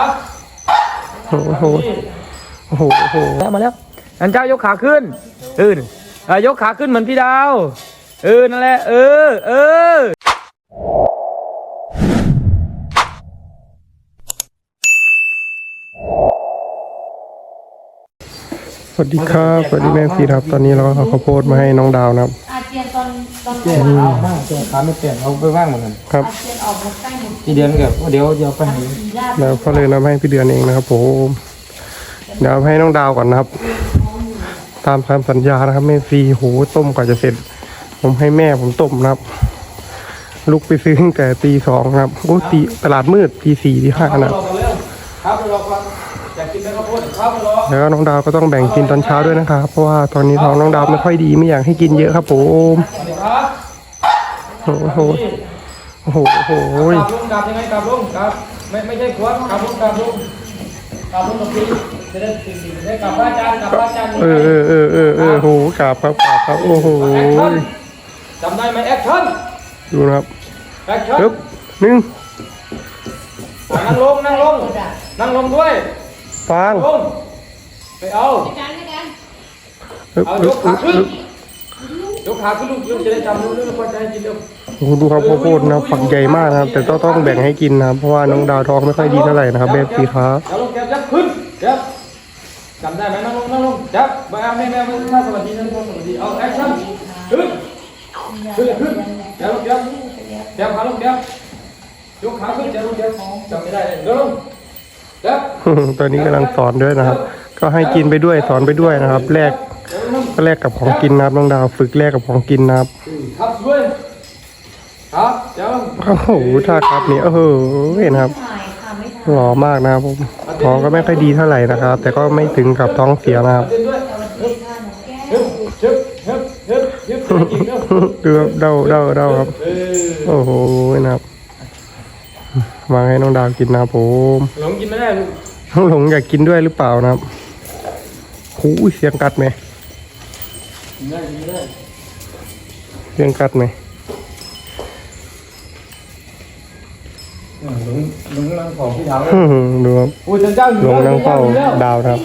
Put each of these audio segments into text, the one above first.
ครับโอ้โหโอ้โหโอ้โหแล้วมาแล้วอันเจ้ายกขาขึ้นเอออะยกขาขึ้นเหมือนพี่ดาวเออนั่นแหละเออ เออสวัสดีครับสวัสดีแม่ฟีครับ ตอนนี้เราก็เอาข้าวโพดมาให้น้องดาวนะครับอา เจียนตอนตอนเจ๊ขาวมากเจ๊ขาวไม่เปลี่ยนเอาไปว่างเหมือนกันครับอาเจียนออกมาใกล้หมดทีเดือนกับเดี๋ยวเดี๋ยวไปให้สีราดแล้วก็เลยนำให้พี่เดือนเองนะครับผมเดี๋ยวเอาให้น้องดาวก่อนนะครับ ตามคำสัญญานะครับแม่ฟีโหต้มกว่าจะเสร็จ ผมให้แม่ผมต้มนะครับ ลุกไปซื้อตั้งแต่ตีสองครับโอ้ตีตลาดมืดตีสี่ตีห้านะรอกันเร็วครับรอก่อนอยากกินแม่ข้าวโพดครับรอ แล้วน้องดาวก็ต้องแบ่งกินตอนเช้าด้วยนะครับ เพราะว่าตอนนี้ท้องน้องดาวไม่ค่อยดีไม่อยากให้กินเยอะครับผมโอ้โหโอ้โหโอ้โหกลับลุงกลับยังไงกลับลุงกลับไม่ไม่ใช่ขวดกลับลุงกลับลุงกลับลุงกับพี่จะได้สิ่งดีได้กลับอาจารย์กลับอาจารย์เออเออเออเออเออโหกราบครับกราบครับโอ้โหจำได้ไหมแอคชั่นดูนะครับแอคชั่นหนึ่งนั่งลงนั่งลงนั่งลงด้วย ฟางลงไปเอาการให้กันปึ๊บเอายปึ๊บกขาปึ๊บขึ้นปึ๊บยกขาขึ้นลูกลูกจะได้จำลูกลูกพอใจกินเร็วโอ้โหดูครับข้าวโพดนะครับฝักใหญ่มากนะครับ แต่ต้องต้องแบ่งให้กินนะครับ เพราะว่าน้องดาวท้องไม่ค่อยดีเท่าไหร่นะครับเบฟซีครับเดี๋ยวลงแก้วจับขึ้นเดี๋ยวจำได้ไหมนั่งลงนั่งลงจับไปเอาแม่แม่ท่าสวัสดีท่านสวัสดีเอาแอคชั่นขึ้นขึ้นขึ้นเดี๋ยวลงเดี๋ยวเดี๋ยวขาลงเดี๋ยวยกขาขึ้นเดี๋ยวลงเดี๋ยวจำไม่ได้เดี๋ยวลงเดี๋ยว ตอนนี้กำลังสอนด้วยนะครับ ก็ให้กินไปด้วยสอนไปด้วยนะครับ แลกเดี๋ยวลงก็แลกกับของกินนะครับน้องดาวฝึกแลกกับของกินนะครับครับด้วยครับเดี๋ยวโอ้โหท่าครับนี่โอ้โหเห็นครับถ่ายค่ะไม่ถ่ายหล่อมากนะครับผมท้องก็ไม่ค่อยดีเท่าไหร่นะครับ แต่ก็ไม่ถึงกับท้องเสียนะครับเต้นด้วยสวัสดีค่ะหนูแก้วฮึบฮึบฮึบฮึบฮึบจริงเนาะดูครับเดาเดาเดาครับเออโอ้โหนะครับ วางให้น้องดาวกินนะครับผมหลงกินไม่ได้ลูกน้องหลงอยากกินด้วยหรือเปล่านะครับหูยเสียงกัดไหมกินได้กินได้เสียงกัดไหมหลงหลงรังของพี่ดาวอื้อหือดูครับอุ้ยจันเจ้าอยู่หลงนั่งเฝ้าดาวนะครับ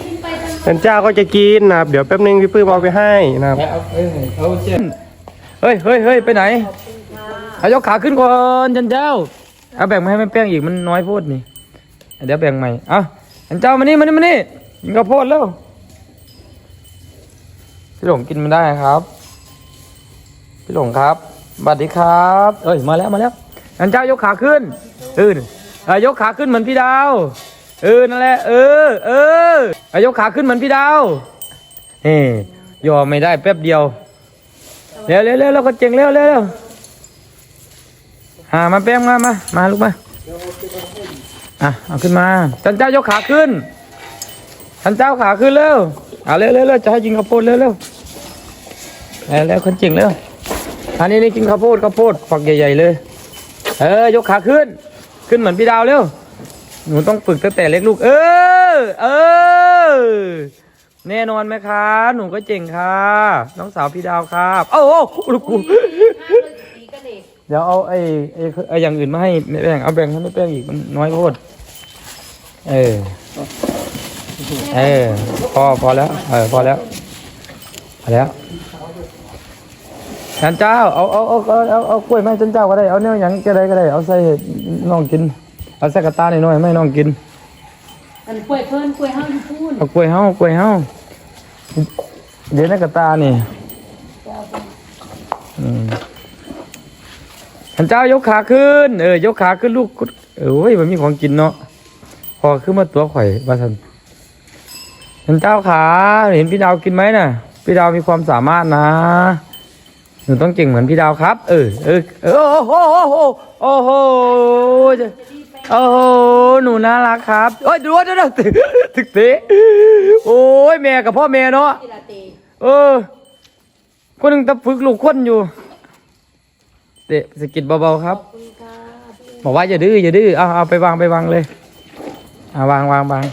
จันเจ้าก็จะกินนะครับเดี๋ยวแป๊บนึงพี่ปื้มเอาไปให้นะครับเอาเอ้ยเอาเจ็บเฮ้ยเฮ้ยเฮ้ยไปไหนเอายกขาขึ้นก่อนจันเจ้า เอาแบ่งมาให้แม่แป้งอีกมันน้อยโพดนี่ เดี๋ยวแบ่งใหม่เอาจันเจ้ามานี่มานี่มานี่กินข้าวโพดแล้วพี่หลงกินไม่ได้ครับ พี่หลงครับสวัสดีครับ เอ้ยมาแล้วมาแล้วจันเจ้ายกขาขึ้นเออเออยกขาขึ้นเหมือนพี่ดาวเออนั่นแหละเออเออเอายกขาขึ้นเหมือนพี่ดาวเฮ้ยอมไม่ได้แป๊บเดียวเร็วเร็วเร็วเราก็เจ๋งเร็วเร็วเร็ว อ่ามาแป้งมามามาลูกมาอะเอาขึ้นมาท่านเจ้ายกขาขึ้นท่านเจ้าขาขึ้นเร็วเอาเร็วเร็วเร็วจะให้กินข้าวโพดเร็วเร็วเร็วเร็วคนเจ๋งเร็วอันนี้นี่กินข้าวโพดข้าวโพดฝักใหญ่ๆเลย เออยกขาขึ้น ขึ้นเหมือนพี่ดาวเร็วหนูต้องฝึกตั้งแต่เล็กลูก เออ เออ แน่นอนไหมคะ หนูก็เจ๋งค่ะ น้องสาวพี่ดาวครับ โอ้โหลูกกู เด็กเดี๋ยวเอาไอ้ไอ้ไอ้อย่างอื่นมาให้แม่แป้งเอาแบ่งให้แม่แป้งอีกมันน้อยโพดเออ เออ พอพอแล้ว เออพอแล้วพอแล้วจันเจ้าเอาเอาเอาเอาเอาเอากล้วยไหมาให้จันเจ้าก็ได้เอาเนื้อหยังก็ได้ก็ได้เอาใส่ให้น้องกินเอาใส่กระตาหน่อยๆไม่ให้น้องกินอันกล้วยเพิ่นกล้วยห้างอยู่พูนเอากล้วยเฮากล้วยเฮาเดี๋ยวในกระตานี่อืม ท่านเจ้ายกขาขึ้น เออยกขาขึ้นลูกเออโอ้ยมันมีของกินเนาะพอขึ้นมาตัวข่อยว่าท่านท่านเจ้าขาเห็นพี่ดาวกินไหมน่ะ พี่ดาวมีความสามารถนะหนูต้องเก่งเหมือนพี่ดาวครับ เออเออเออโอ้โหโอ้โหโอ้โหหนูน่ารักครับโอ้ยดูว่าดูว่าตึกตึกเตะโอ้ยแม่กับพ่อแม่เนาะเตะเออคนหนึ่งตะฝึกลูกคนอยู่ เตะสะกิดเบาๆครับคุณค่ะพี่บอกว่าอย่าดื้ออย่าดื้อเอาเอาไปวางไปวางเลยเอาวางวางวาง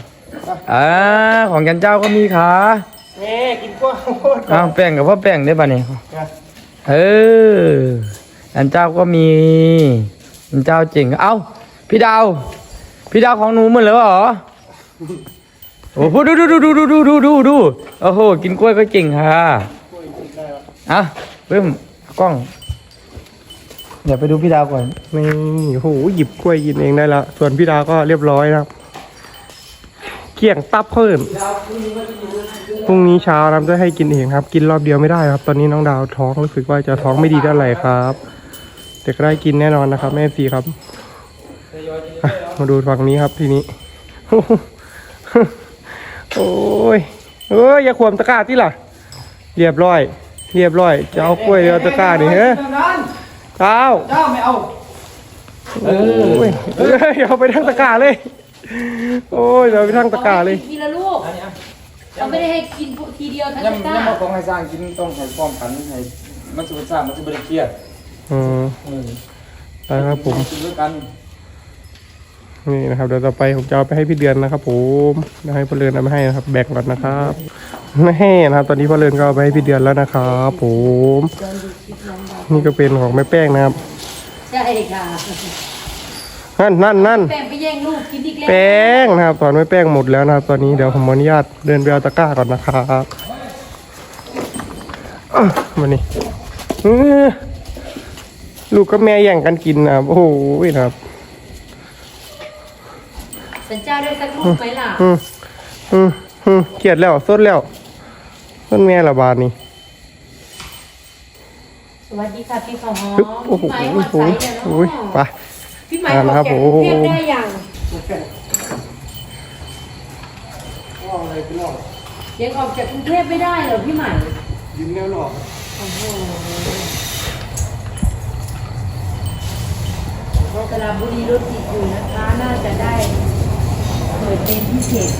อ่าของยันเจ้าก็มีขาแม่กินกล้วยข้าวโพดเอาแป้งกับพ่อแป้งได้ป่ะเนี่ยเออยันเจ้าก็มียันเจ้าเจ๋งเอาพี่ดาวพี่ดาวของหนูหมดแล้วเหรอโอ้โหดูดูดูดูดูดูดูดูดูโอ้โหกินกล้วยก็เก่งค่ะอะเพิ่มกล้อง เดี๋ยวไปดูพี่ดาวก่อน นี่โอ้โหหยิบกล้วยกินเองได้ละ ส่วนพี่ดาวก็เรียบร้อยนะครับเกี่ยงตับเพิ่มพรุ่งนี้เช้านะครับจะให้กินเองครับ กินรอบเดียวไม่ได้ครับ ตอนนี้น้องดาวท้องรู้สึกว่าจะท้องไม่ดีเท่าไหร่ครับแต่ก็ได้กินแน่นอนนะครับแม่ฟีครับมาดูฝั่งนี้ครับทีนี้ โอ้ยเอ้ยอย่าขวมตะกร้าที่ล่ะ เรียบร้อย เรียบร้อยจะเอากล้วยเอาตะกร้านี่เฮ้ เท้าเจ้าไม่เอาโอ้ยเอ้ยเอาไปทั้งตะกร้าเลย โอ้ยเอาไปทั้งตะกร้าเลย ทีละลูกอันนี้อะเราไม่ได้ให้กินทีเดียวทั้งยังตะกร้ายังมาของให้สร้างกินต้องให้พร้อมกันให้มันสุขภาพมันจะบริเครียดอืมเออได้ครับผม กินด้วยกันนี่นะครับเดี๋ยวต่อไปผมจะเอาไปให้พี่เดือนนะครับผมเดี๋ยวให้พ่อเรือนเอามาให้นะครับแบ่งก่อนนะครับ ไม่ให้นะครับตอนนี้พ่อเรือนก็เอาไปให้พี่เดือนแล้วนะครับผมนี่ก็เป็นของแม่แป้งนะครับใช่ค่ะนั่นนั่นนั่นแป้งไปแย่งลูกกินอีกแล้วแป้งนะครับตอนแม่แป้งหมดแล้วนะครับตอนนี้เดี๋ยวผมขออนุญาตเดินไปเอาตะกร้าก่อนนะครับอะมานี่เออลูกกับแม่แย่งกันกินนะครับโอ้โหนะครับสัญญาด้วยสักลูกไหมล่ะอืมอืมอืมเกลียดแล้วสดแล้ว ต้นแม่ละบาทนี่ สวัสดีค่ะพี่ข้าวหอมปึ๊บโอ้โหพี่ไหมโอ้หัวโหใสเนี่ยเนาะโอ้ยไป พี่ไหมอ่าขอนะครับแกะผมเทียบได้ยังยังออกจากกรุงเทพไม่ได้เหรอพี่ใหม่ยิ้มแนวหลอกโอ้โหสระบุรีรถติดอยู่นะคะ น่าจะได้เปิดเป็นพิเศษ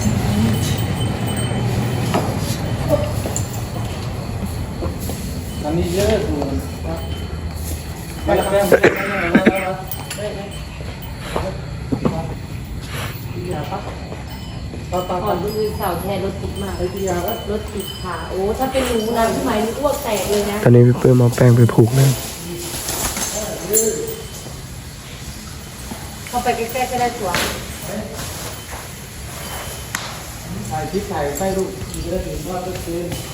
อันนี้เยอะสุดครับไปแล้วแป้งมาแล้วมาก่อนดูเสาแทนรถติดมากเลยทีเดียวรถติดขาโอ้ถ้าเป็นหนูนะพี่ใหม่หนูอ้วกแตกเลยนะตอนนี้พี่เปิ้ลมาแป้งไปผูกเลยเข้าไปใกล้ๆก็ได้สวยถ่ายคลิปถ่ายไปลูกเยอะถึงว่าก็คือเฮ้อ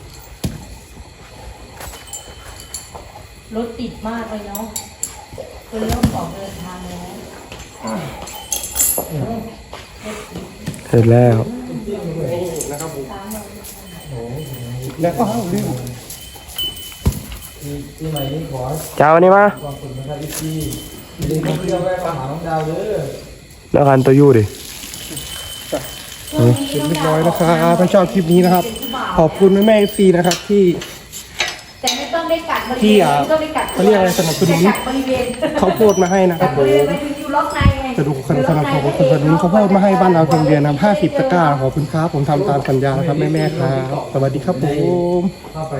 ร็วเร็วเร็วเร็วหมดรถติดมากเลยเนาะคนเริ่มออกเดินทางแล้วเสร็จแล้วแล้วก็ลืมที่ใหม่นี้ขอจ้าวันนี้มาความสุขนะครับพี่ที่ดึงเที่ยวแวะมาหาน้องดาวเด้อแล้วกันตัวยู่ดิเสร็จเรียบร้อยนะครับถ้าชอบคลิปนี้นะครับ ขอบคุณแม่แม่ฟรีนะครับที่แต่ ไม่ต้องได้กัดบริเวณที่อะไม่ต้องได้กัดเขาเรียกอะไรสนับสนุนแค่กัดบริเวณเขาวโพดมาให้นะครับบผริเวณมไปอยู่ล็อกในไงจะดูคนสนับสนุนคนสนับสนุนเขาวโพดมาให้บ้านเราเพียงเดียวนะครับ50ตะกร้าขอบคุณครับผมทำตามสัญญานะครับแม่แม่ๆครับสวัสดีครับผม เข้าไป